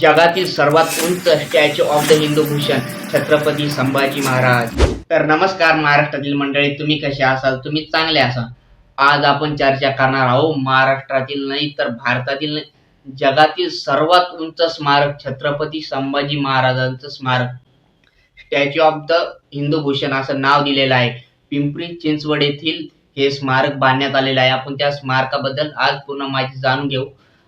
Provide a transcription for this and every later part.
जगातील सर्वात उंच statue of the Hindu Bhushan Chhatrapati Sambhaji Maharaj. तर नमस्कार महाराष्ट्रातील मंडळी तुम्ही कसे असाल? तुम्ही चांगले असाल? आज आपण चर्चा करणार आहोत महाराष्ट्रातील नाही तर भारतातील नाही, जगातील सर्वात उंच स्मारक छत्रपती संभाजी महाराजांचं स्मारक. Statue of the Hindu Bhushan असं नाव दिलेलं आहे. पिंपरी चिंचवड येथील हे स्मारक बांधण्यात आलेलं आहे. आपण त्या स्मारकाबद्दल आज पूर्ण माहिती जाणून घेऊ.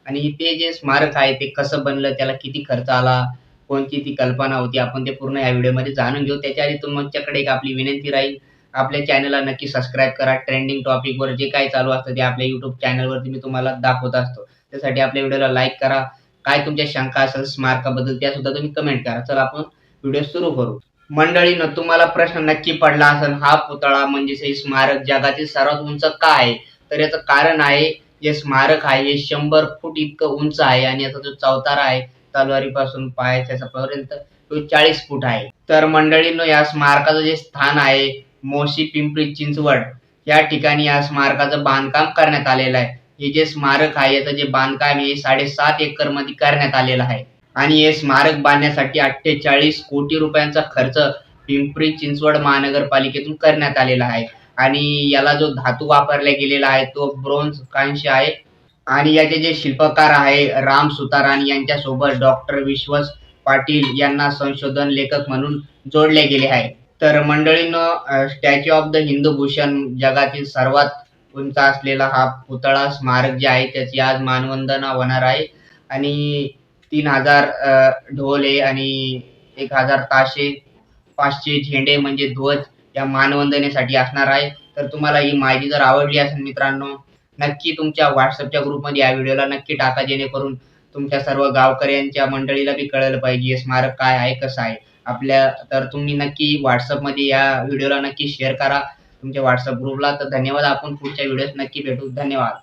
आणि ते जे स्मारक आहे ते कसं बनलं त्याला किती खर्च आला कोणती ती कल्पना होती आपण ते पूर्ण या व्हिडिओमध्ये जाणून घेऊ. त्याच्या आधी तुमच्याकडे एक आपली विनंती राहील. आपल्या चॅनलला नक्की सबस्क्राईब करा. ट्रेंडिंग टॉपिकवर जे काही चालू असतं ते आपल्या युट्यूब चॅनलवरती मी तुम्हाला दाखवत असतो. त्यासाठी आपल्या व्हिडिओला लाईक करा. काय तुमच्या शंका असेल स्मारकाबद्दल त्या सुद्धा तुम्ही कमेंट करा. चला आपण व्हिडिओ सुरू करू. मंडळीनं तुम्हाला प्रश्न नक्की पडला असेल हा पुतळा म्हणजे हे स्मारक जगातील सर्वात उंच का आहे? तर याचं कारण आहे जे स्मारक आहे हे शंभर फूट इतकं उंच आहे आणि याचा जो चौतारा आहे तलवारीपासून पाय त्याच्यापर्यंत तो चाळीस फूट आहे. तर मंडळींनो या स्मारकाचं जे स्थान आहे मोशी पिंपरी चिंचवड या ठिकाणी या स्मारकाचं बांधकाम करण्यात आलेलं आहे. हे जे स्मारक आहे याचं जे बांधकाम हे साडेसात एकरमध्ये करण्यात आलेलं आहे. आणि हे स्मारक बांधण्यासाठी अठ्ठेचाळीस कोटी रुपयांचा खर्च पिंपरी चिंचवड महानगरपालिकेतून करण्यात आलेला आहे. आणि याला जो धातू वापरला गेलेला आहे तो ब्रोन्झ कांश आहे. आणि याचे जे शिल्पकार आहे राम सुतारान यांच्या सोबत डॉक्टर विश्वास पाटील यांना संशोधन लेखक म्हणून जोडले गेले आहे. तर मंडळीनं statue of the Hindu Bhushan जगातील सर्वात उंच असलेला हा पुतळा स्मारक जे आहे त्याची आज मानवंदना होणार आहे. आणि तीन हजार ढोले ढोल आणि एक हजार ताशे पाचशे झेंडे म्हणजे ध्वज या मानवंदनेसाठी असणार आहे. तर तुम्हाला ही माहिती जर आवडली असेल मित्रांनो नक्की तुमच्या व्हॉट्सअपच्या ग्रुपमध्ये या व्हिडिओला नक्की टाका जेणेकरून तुमच्या सर्व गावकऱ्यांच्या मंडळीला बी कळलं पाहिजे स्मारक काय आहे कसं आहे. आपल्या तर तुम्ही नक्की व्हॉट्सअपमध्ये या व्हिडिओला नक्की शेअर करा. तुमच्या व्हॉट्सअप ग्रुपला तर धन्यवाद. आपण पुढच्या व्हिडिओत नक्की भेटू. धन्यवाद.